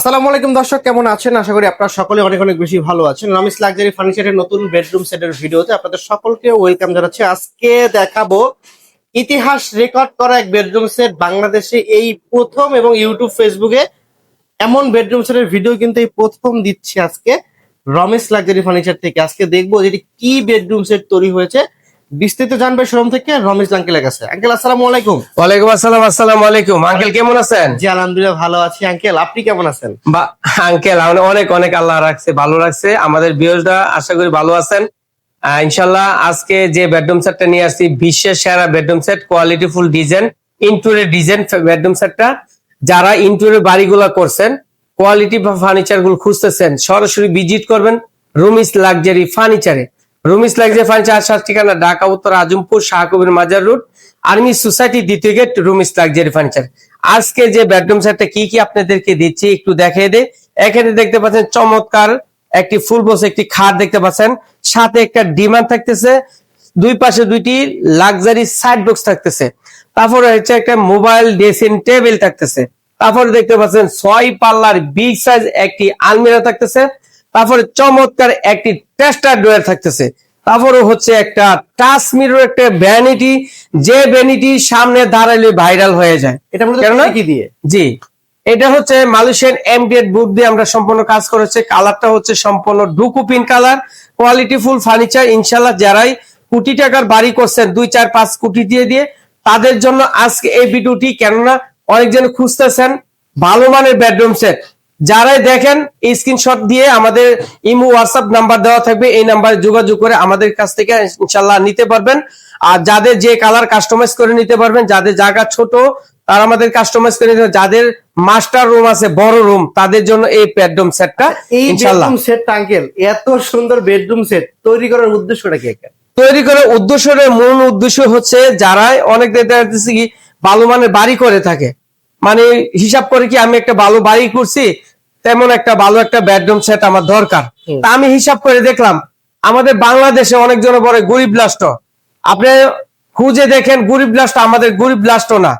আসসালামু আলাইকুম দর্শক, কেমন আছেন? আশা করি আপনারা সকলে অনেক অনেক বেশি ভালো আছেন। রমেশ লাক্সারি ফার্নিচারের নতুন বেডরুম সেটের ভিডিওতে আপনাদের সকলকে ওয়েলকাম জানাচ্ছি। আজকে দেখাবো ইতিহাস রেকর্ড করা এক বেডরুম সেট বাংলাদেশে এই প্রথম এবং ইউটিউব ফেসবুকে এমন বেডরুম সেটের ভিডিও কিন্তু এই প্রথম দিচ্ছি আজকে রমেশ লাক্সারি ফার্নিচার থেকে। আজকে দেখব যেটি কি বেডরুম সেট তৈরি হয়েছে। বিস্তারিত জানবে শোরুম থেকে রমেশ আঙ্কেলের কাছে। আঙ্কেল আসসালামু আলাইকুম। ওয়ালাইকুম আসসালাম আসসালামু আলাইকুম। আঙ্কেল কেমন আছেন? জি আলহামদুলিল্লাহ ভালো আছি। আঙ্কেল আপনি কেমন আছেন? বা আঙ্কেল আমরা অনেক অনেক আল্লাহ রাখছে ভালো রাখছে। আমাদের বিয়সরা আশা করি ভালো আছেন। ইনশাল্লাহ আজকে যে বেডরুম সেটটা নিয়ে আসছি বিশ্বের সেরা bedroom set quality full design ইন্টুরের design bedroom সেটটা যারা ইন্টুরের বাড়িগুলো করছেন কোয়ালিটি ফার্নিচারগুলো খুঁজতেছেন সরাসরি ভিজিট করবেন রুমিস লাক্সারি ফার্নিচারে রুমিস লাক্সারি ফার্নিচার আসার ঠিকানা, ঢাকা, উত্তর Azampur Shahkabir Mazar road, army society দ্বিতীয় গেট রুমিস লাক্সারি ফার্নিচার। আজকে যে বেডরুম সেটটা কি কি আপনাদেরকে দিচ্ছি একটু দেখিয়ে দে এখানে দেখতে পাচ্ছেন চমৎকার একটি ফুল বসে একটি খাট দেখতে পাচ্ছেন। সাথে একটা ডিমান্ড থাকতেছে। দুই পাশে দুইটি লাক্সারি সাইড বক্স থাকতেছে। তারপরে হচ্ছে একটা মোবাইল ড্রেসিং টেবিল থাকতেছে। তারপরে দেখতে পাচ্ছেন ছয় পাল্লার বিগ সাইজ একটি আলমিরা থাকতেছে। তারপরে চমৎকার একটি টেস্টার ডোয়ার থাকতেছে। তারপরে হচ্ছে একটা টাচ মিরর একটা ভ্যানিটি যে ভ্যানিটি সামনে দাঁড়ালে ভাইরাল হয়ে যায়। এটা কেননা- কি দিয়ে। জি এটা হচ্ছে মালয়েশিয়ান এমডিএড বুক দিয়ে আমরা সম্পূর্ণ কাজ করেছে। কালারটা হচ্ছে সম্পূর্ণ ডুকুপিন কালার কোয়ালিটি ফুল ফার্নিচার ইনশাল্লাহ যারাই কোটি টাকার বাড়ি করছেন দুই চার পাঁচ কোটি দিয়ে দিয়ে তাদের জন্য আজকে এই ভিডিওটি কেননা অনেকজন খুঁজতেছেন ভালো মানের বেডরুম সেট যারাই দেখেন এই স্ক্রিনশট দিয়ে আমাদের ইমো হোয়াটসঅ্যাপ নাম্বার দেওয়া থাকবে এই নাম্বারে যোগাযোগ করে আমাদের কাছ থেকে ইনশাল্লাহ নিতে পারবেন। আর যাদের যে কালার কাস্টমাইজ করে নিতে পারবেন যাদের জায়গা ছোট তারা আমাদের কাস্টমাইজ করে নিতে যাদের মাস্টার রুম আছে বড় রুম তাদের জন্য এই বেডরুম সেটটা এই বেডরুম সেট আঙ্কেল এত সুন্দর বেডরুম সেট তৈরি করার উদ্দেশ্যটা কি তৈরি করার উদ্দেশ্যের মূল উদ্দেশ্য হচ্ছে যারা অনেক দেখা যাচ্ছে কি ভালো মানের বাড়ি করে থাকে। মানে হিসাব করে কি আমি একটা ভালো বাড়ি করছি তেমন একটা ভালো একটা বেডরুম সেট আমার দরকার। তা আমি হিসাব করে দেখলাম আমাদের বাংলাদেশে অনেকজন বলে গরিব লাস্ট আপনি খুঁজে দেখেন গরিব লাস্ট আমাদের গরিব লাস্ট না।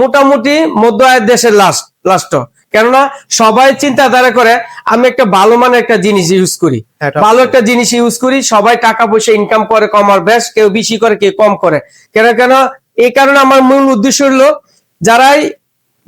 মোটামুটি মধ্য আয়ের দেশের লাস্ট লাস্ট কেননা সবাই চিন্তাধারা করে আমি একটা ভালো মানের একটা জিনিস ইউজ করি। হ্যাঁ, ভালো একটা জিনিস ইউজ করি সবাই টাকা পয়সা ইনকাম করে কম আর বেশ কেউ বেশি করে কেউ কম করে। কেন কেন এই কারণে আমার মূল উদ্দেশ্য হলো যারাই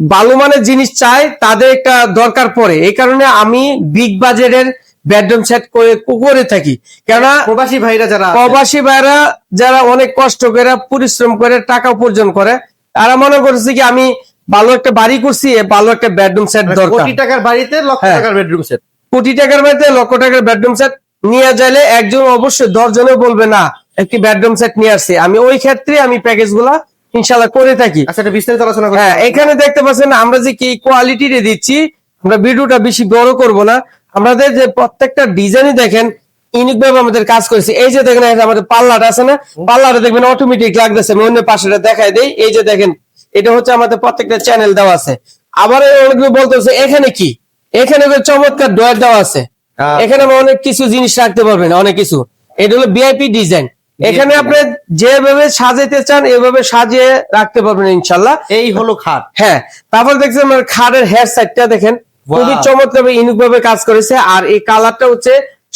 ভালো মানের জিনিস চায় তাদের একটা দরকার পড়ে। এই কারণে আমি বিগ বাজেটের বেডরুম সেট করে করে থাকি। কেননা প্রবাসী ভাইরা যারা প্রবাসী ভাইরা যারা অনেক কষ্ট করে পরিশ্রম করে টাকা উপার্জন করে তারা মনে করছে কি আমি ভালো একটা বাড়ি করছি ভালো একটা বেডরুম সেট মানে দরকার। কোটি টাকার বাড়িতে লক্ষ হ্যাঁ। টাকার বেডরুম সেট কোটি টাকার বাড়িতে লক্ষ টাকার বেডরুম সেট নিয়ে যাইলে একজন অবশ্যই দশ জনে বলবে না একটি বেডরুম সেট নিয়ে আসছে। আমি ওই ক্ষেত্রে আমি প্যাকেজগুলা ইনশাল্লাহ করে থাকি। আচ্ছা এটা বিস্তারিত আলোচনা করি হ্যাঁ এখানে দেখতে পাচ্ছেন আমরা যে কি কোয়ালিটি দিচ্ছি আমরা ভিডিওটা বেশি বড় করব না। আমাদের যে প্রত্যেকটা ডিজাইনই দেখেন ইউনিক ভাবে আমাদের কাজ করেছি। এই যে দেখেন আমাদের পাল্লাটা আছে না পাল্লাটা দেখবেন অটোমেটিক লাগতেছে। আমি অন্য পাশেটা দেখাই দেই। এই যে দেখেন এটা হচ্ছে আমাদের প্রত্যেকটা চ্যানেল দেওয়া আছে। আবার অনেকগুলো বলতেছে এখানে কি? এখানে চমৎকার ডয়ার দেওয়া আছে। এখানে আপনি অনেক কিছু জিনিস রাখতে পারবেন অনেক কিছু। এটা হলো বিআইপি ডিজাইন এখানে আপনি যেভাবে সাজাইতে চান এভাবে সাজিয়ে রাখতে পারবেন ইনশাল্লাহ এই হলো খাট। হ্যাঁ তারপর দেখছেন আমার খাটের হেয়ার সাইডটা দেখেন খুবই চমৎকার ইউনিক ভাবে কাজ করেছে। আর এই কালারটা হচ্ছে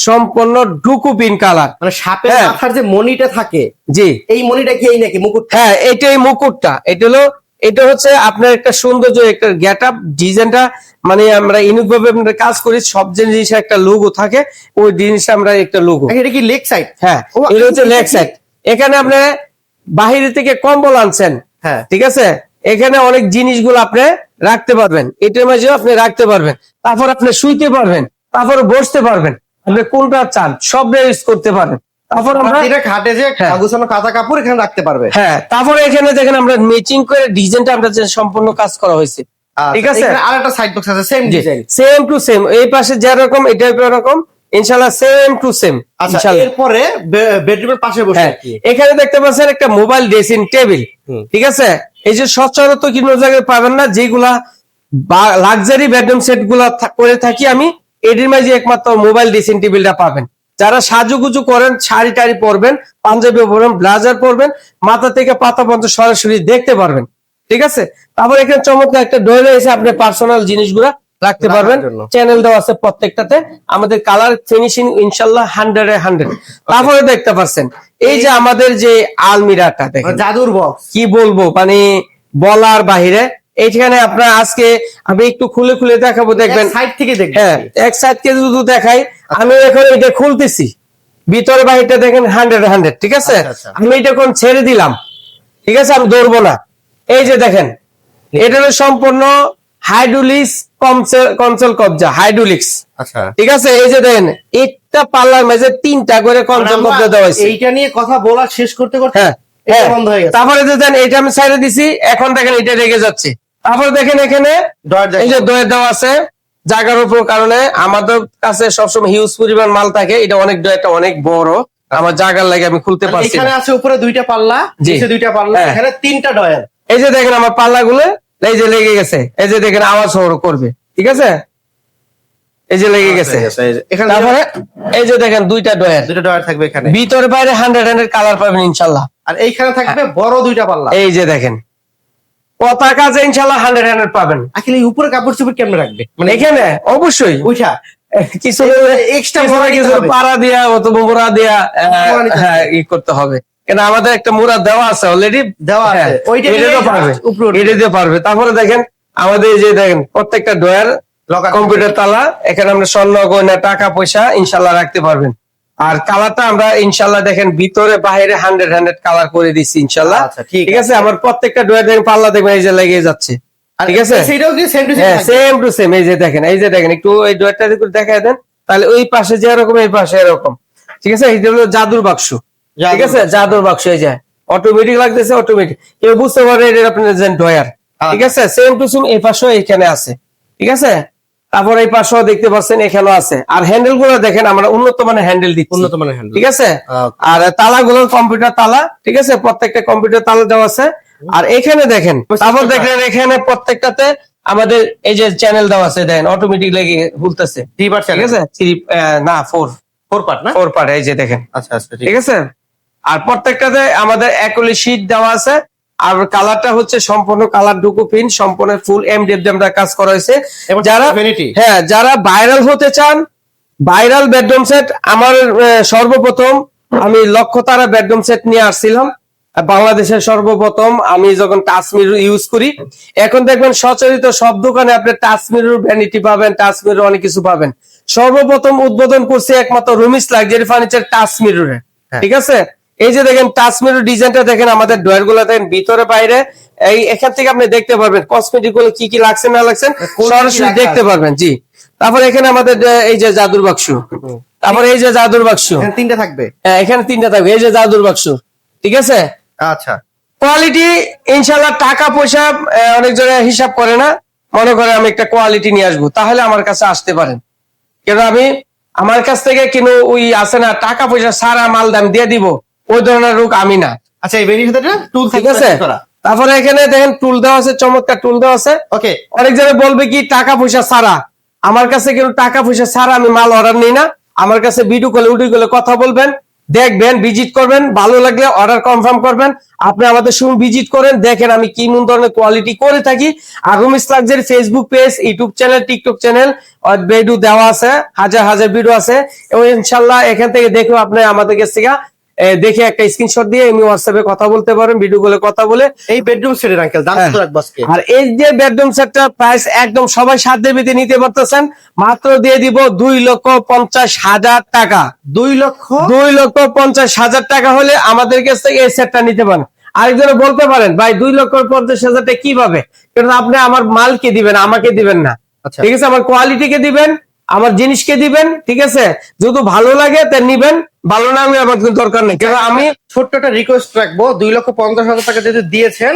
সম্পূর্ণ ডুকু পিন কালার মানে সাপের হ্যাঁ। মাথার যে মনিটা থাকে জি। এই মনিটা কি এই নাকি মুকুট হ্যাঁ এটা এই মুকুটটা। এটা হলো এটা হচ্ছে আপনার একটা সৌন্দর্য একটা গেট আপ ডিজাইনটা মানে আমরা ইউনিক ভাবে আমরা কাজ করি সব জিনিসের একটা লোগো থাকে ওই জিনিসটা আমরা একটা লোগো এটা কি লেগ সাইড হ্যাঁ এটা হচ্ছে লেগ? সাইড এখানে আপনি বাহিরে থেকে কম্বল আনছেন। হ্যাঁ। ঠিক আছে? এখানে অনেক জিনিসগুলো আপনি রাখতে পারবেন। এটার মাঝে আপনি রাখতে পারবেন। তারপর আপনি শুইতে পারবেন। তারপর বসতে পারবেন। আপনি কোনটা চান সব ইউজ করতে পারবেন। তারপর আমরা এটা খাটে যে হ্যাঁ। কাগুছানো কাঁচা কাপড় এখানে রাখতে পারবে। হ্যাঁ তারপরে এখানে দেখেন আমরা ম্যাচিং করে ডিজাইনটা আমরা যে সম্পূর্ণ কাজ করা হয়েছে। ঠিক আছে। আর একটা সাইড বক্স আছে same design same to same এই পাশে যেরকম এটা এরকম ইনশাল্লাহ সেম টু সেম আচ্ছা এরপরে বেডরুমের পাশে বসে হ্যাঁ এখানে দেখতে পাচ্ছেন একটা মোবাইল ড্রেসিং টেবিল ঠিক আছে? এই যে সচরাচর কোনো জায়গায় পাবেন না যেগুলা লাক্সারি বেডরুম সেটগুলা করে থাকি আমি এটির মাঝে একমাত্র মোবাইল ড্রেসিং টেবিলটা পাবেন। যারা সাজুগুজু করেন শাড়ি টাড়ি পরবেন পাঞ্জাবি পরবেন ব্লাজার পরবেন মাথা থেকে পাতা পর্যন্ত সরাসরি দেখতে পারবেন। ঠিক আছে? তারপর এখানে চমৎকার একটা ডয়ে রয়েছে আপনার পার্সোনাল জিনিসগুলা রাখতে পারবেন। চ্যানেল দেওয়া আছে প্রত্যেকটাতে। আমাদের কালার ফিনিশিং ইনশাল্লাহ হান্ড্রেড এ হান্ড্রেড তারপরে দেখতে পাচ্ছেন এই যে আমাদের যে আলমিরাটা দেখেন। জাদুর বক্স কি বলব মানে বলার বাহিরে এইখানে আপনার আজকে আমি একটু খুলে খুলে দেখাবো দেখবেন। সাইড থেকে দেখবেন হ্যাঁ এক সাইড কে শুধু দেখাই আমি এখন এটা খুলতেছি। ভিতরে বাহিরটা দেখেন হান্ড্রেড হান্ড্রেড ঠিক আছে? আচ্ছা, আচ্ছা। আমি এটা এখন ছেড়ে দিলাম। ঠিক আছে? আমি ধরবো না। এই যে দেখেন এটা হলো সম্পূর্ণ হাইড্রোলিক্স কনসোল কবজা হাইড্রোলিক্স আচ্ছা। ঠিক আছে? এই যে দেখেন একটা পাল্লার মাঝে তিনটা করে কনসোল কবজা দেওয়া হয়েছে। এইটা নিয়ে কথা বলা শেষ করতে করতে হ্যাঁ এটা হ্যাঁ। বন্ধ হয়ে গেছে। তারপরে যে দেন এটা আমি সাইডে দিছি এখন দেখেন এটা রেগে যাচ্ছে। তারপরে দেখেন এখানে ডয়ার এই যে দয়ে দেওয়া আছে জায়গার উপর কারণে আমাদের কাছে সবসময় হিউজ পরিমাণ মাল থাকে। এটা অনেক ডয়েটা অনেক বড়। আমার জায়গার লাগে আমি খুলতে পারছি এখানে আছে উপরে দুইটা পাল্লা। নিচে দুইটা পাল্লা হ্যাঁ। এখানে তিনটা ডয়ার এই যে দেখেন আমার পাল্লা গুলো এই যে লেগে গেছে। এই যে দেখেন আওয়াজ করবে। ঠিক আছে? এই যে লেগে গেছে। এখানে তারপরে এই যে দেখেন দুইটা ডয়ার দুইটা ডয়ার থাকবে এখানে। ভিতরে বাইরে হান্ড্রেড হান্ড্রেড কালার পাবেন ইনশাল্লাহ আর এইখানে থাকবে বড় দুইটা পাল্লা। এই যে দেখেন। পতাকা যে ইনশাল্লাহ হান্ড্রেড হান্ড্রেড পাবেন। আসলে উপরে কাপড় চোপড় কেমনে রাখবে? মানে এখানে অবশ্যই। উঠা কিছু extra কিছু কিছু পাড়া দিয়া অথবা মোড়া দিয়া হ্যাঁ ই করতে হবে। কেন আমাদের একটা মোড়া দেওয়া আছে অলরেডি দেওয়া আছে। ওইটা এটা পারবে। এটা দিয়ে পারবে। তারপরে দেখেন আমাদের যে দেখেন প্রত্যেকটা ডয়ার কম্পিউটার তালা এখানে আমরা স্বর্ণ গয়না টাকা পয়সা ইনশাল্লাহ রাখতে পারবেন। আর কালারটা আমরা ইনশাল্লাহ দেখেন ভিতরে বাইরে হান্ড্রেড হান্ড্রেড কালার করে দিচ্ছি ইনশাল্লাহ। আচ্ছা, ঠিক আছে? আমার প্রত্যেকটা ডয়ার দেখেন পাল্লা দেখবেন এই যে লেগে যাচ্ছে। ঠিক আছে? সেম টু সেম এই যে দেখেন এই যে দেখেন একটু এই ডয়ারটা একটু দেখায় দেন তাহলে ওই পাশে যে এরকম এই পাশে এরকম। ঠিক আছে? এইটা হলো জাদুর বাক্স। ঠিক আছে? জাদুর বাক্স এই যে। অটোমেটিক লাগতেছে অটোমেটিক কেউ বুঝতে পারে এটা আপনার যে ডয়ার ঠিক আছে? সেম টু সেম এই পাশেও এখানে আছে। ঠিক আছে? তারপর এই পাশেও দেখতে পাচ্ছেন এখানেও আছে। আর হ্যান্ডেলগুলো দেখেন আমরা উন্নত মানের হ্যান্ডেল দিচ্ছি। উন্নত মানের হ্যান্ডেল ঠিক আছে? আর তালা গুলো কম্পিউটার তালা ঠিক আছে? প্রত্যেকটা কম্পিউটার তালা দেওয়া আছে। আর এখানে দেখেন তারপর দেখেন এখানে প্রত্যেকটাতে আমাদের এই যে চ্যানেল দেওয়া আছে দেখেন অটোমেটিক লেগে ভুলতেছে থ্রি পার্ট ঠিক আছে? থ্রি না ফোর ফোর পার্ট না? ফোর পার্ট এই যে দেখেন। আচ্ছা আচ্ছা ঠিক আছে। আর প্রত্যেকটাতে আমাদের একলি শীট দেওয়া আছে। আর কালারটা হচ্ছে সম্পূর্ণ কালার ডুকু প্রিন্ট সম্পূর্ণ ফুল এমডিএফ আমরা কাজ করা হয়েছে। যারা হ্যাঁ যারা ভাইরাল হতে চান ভাইরাল বেডরুম সেট আমার সর্বপ্রথম আমি লক্ষ্য তারা বেডরুম সেট নিয়ে আসছিলাম। বাংলাদেশের সর্বপ্রথম আমি যখন টাচ মিরর ইউজ করি এখন দেখবেন সচরিত সব দোকানে আপনি টাচ ভ্যানিটি পাবেন টাচ অনেক কিছু পাবেন। সর্বপ্রথম উদ্বোধন করছে একমাত্র রুমিস লাক্সারি ফার্নিচার টাচ হ্যাঁ। ঠিক আছে? এই যে দেখেন টাচ মিরর ডিজাইনটা দেখেন আমাদের ডয়ারগুলো দেখেন ভিতরে বাইরে এই এখান থেকে আপনি দেখতে পারবেন কসমেটিকগুলো কি কি লাগছে না লাগছে সরাসরি দেখতে পারবেন জি। তারপর এখানে আমাদের এই যে জাদুর বাক্স। তারপর এই যে জাদুর বাক্স। তিনটা থাকবে? হ্যাঁ, এখানে তিনটা থাকবে এই যে জাদুর বাক্স ঠিক আছে? আচ্ছা। কোয়ালিটি ইনশাল্লাহ টাকা পয়সা অনেক জনে হিসাব করে না। মনে করে আমি একটা কোয়ালিটি নিয়ে আসব তাহলে আমার কাছে আসতে পারেন। কেন আমি আমার কাছ থেকে কিন্তু ওই আছে না টাকা পয়সা সারা মাল দাম দিয়ে দিব। ওই ধরনের রোগ আমি না। আচ্ছা এই ভিতরে টুল ঠিক আছে? তারপরে এখানে দেখেন টুল দেওয়া আছে চমৎকার টুল দেওয়া আছে। ওকে অনেক জনে বলবে কি টাকা পয়সা ছাড়া। আমার কাছে কিন্তু টাকা পয়সা ছাড়া আমি মাল অর্ডার নিই না। আমার কাছে ভিডিও কলে উডিও কলে কথা বলবেন দেখবেন ভিজিট করবেন ভালো লাগলে অর্ডার কনফার্ম করবেন। আপনি আমাদের সঙ্গে ভিজিট করেন দেখেন আমি কি মন ধরনের কোয়ালিটি করে থাকি। আর Rumis luxury Facebook page YouTube channel TikTok channel video দেওয়া আছে হাজার হাজার ভিডিও আছে। এবং ইনশাল্লাহ এখান থেকে দেখো আপনি আমাদের কাছ থেকে দেখে একটা স্ক্রিনশট দিয়ে এমনি হোয়াটসঅ্যাপে কথা বলতে পারেন ভিডিও কলে কথা বলে। এই বেডরুম সেটের আঙ্কেল দাম। কত রাখব আজকে আর এই যে বেডরুম সেটটার প্রাইস একদম সবাই সাধ্যে পেতে নিতে পারতেছেন মাত্র দিয়ে দিব দুই লক্ষ পঞ্চাশ হাজার টাকা। দুই লক্ষ? দুই লক্ষ পঞ্চাশ হাজার টাকা হলে আমাদের কাছ থেকে এই সেটটা নিতে পারেন। আরেকজনে বলতে পারেন ভাই দুই লক্ষ পঞ্চাশ হাজার টাকা কীভাবে? কারণ আপনি আমার মালকে দিবেন আমাকে দিবেন না। আচ্ছা। ঠিক আছে? আমার কোয়ালিটিকে দিবেন আমার জিনিসকে দিবেন? ঠিক আছে? যদি ভালো লাগে তা নিবেন। ভালো না আমি আমার দরকার নেই। কারণ আমি ছোট্ট একটা রিকোয়েস্ট রাখব। দুই লক্ষ পঞ্চাশ হাজার টাকা যদি দিয়েছেন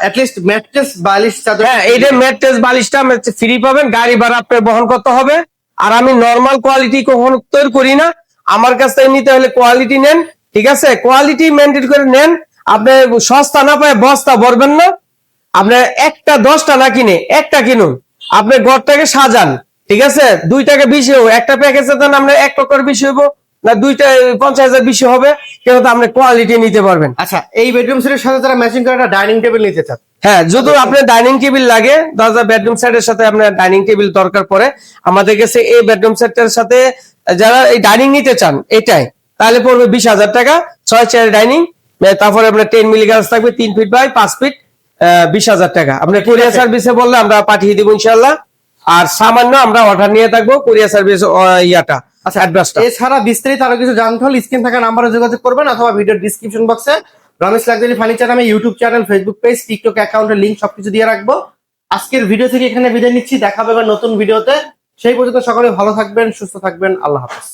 অ্যাটলিস্ট ম্যাট্রেস বালিশ চাদর হ্যাঁ এইটা ম্যাট্রেস বালিশটা ফ্রি পাবেন। গাড়ি ভাড়া আপনার বহন করতে হবে। আর আমি নর্মাল কোয়ালিটি কখনো তৈরি করি না। আমার কাছ থেকে নিতে হলে কোয়ালিটি নেন ঠিক আছে? কোয়ালিটি মেনটেন করে নেন। আপনি সস্তা না পায় বস্তা ভরবেন না। আপনি একটা দশটা না কিনে একটা কিনুন। আপনি ঘরটাকে সাজান। ঠিক আছে? দুই টাকা বেশি হবে। একটা প্যাকেজে দেন আমরা এক টাকার বেশি হব না দুইটা পঞ্চাশ হাজার বেশি হবে কিন্তু আপনি কোয়ালিটি নিতে পারবেন। আচ্ছা এই বেডরুম সেটের সাথে তারা ম্যাচিং করে একটা ডাইনিং টেবিল নিতে চান। হ্যাঁ যদি আপনার ডাইনিং টেবিল লাগে দরজা বেডরুম সেটের সাথে আপনার ডাইনিং টেবিল দরকার পড়ে। আমাদের কাছে এই বেডরুম সেটের সাথে যারা এই ডাইনিং নিতে চান এটাই। তাহলে পড়বে বিশ হাজার টাকা ছয় চেয়ার ডাইনিং তারপরে আপনার টেন মিলি গাছ থাকবে তিন ফিট বাই পাঁচ ফিট বিশ হাজার টাকা। আপনার কুরিয়ার সার্ভিসে বললে আমরা পাঠিয়ে দিব ইনশাল্লাহ আর সামান্য আমরা অর্ডার নিয়ে থাকব কোরিয়া সার্ভিস ইয়াটা আচ্ছা অ্যাড্রেসটা এছাড়া বিস্তারিত আরও কিছু জানতে হলে স্ক্রিন থাকা নাম্বারে যোগাযোগ করবেন অথবা ভিডিওর ডিসক্রিপশন বক্সে রমেশ লাক্সারি ফার্নিচার নামে YouTube channel Facebook page TikTok অ্যাকাউন্টের লিঙ্ক সবকিছু দিয়ে রাখব। আজকের ভিডিও থেকে এখানে বিদায় নিচ্ছি। দেখা হবে নতুন ভিডিওতে সেই পর্যন্ত সকলে ভালো থাকবেন সুস্থ থাকবেন। আল্লাহ হাফেজ।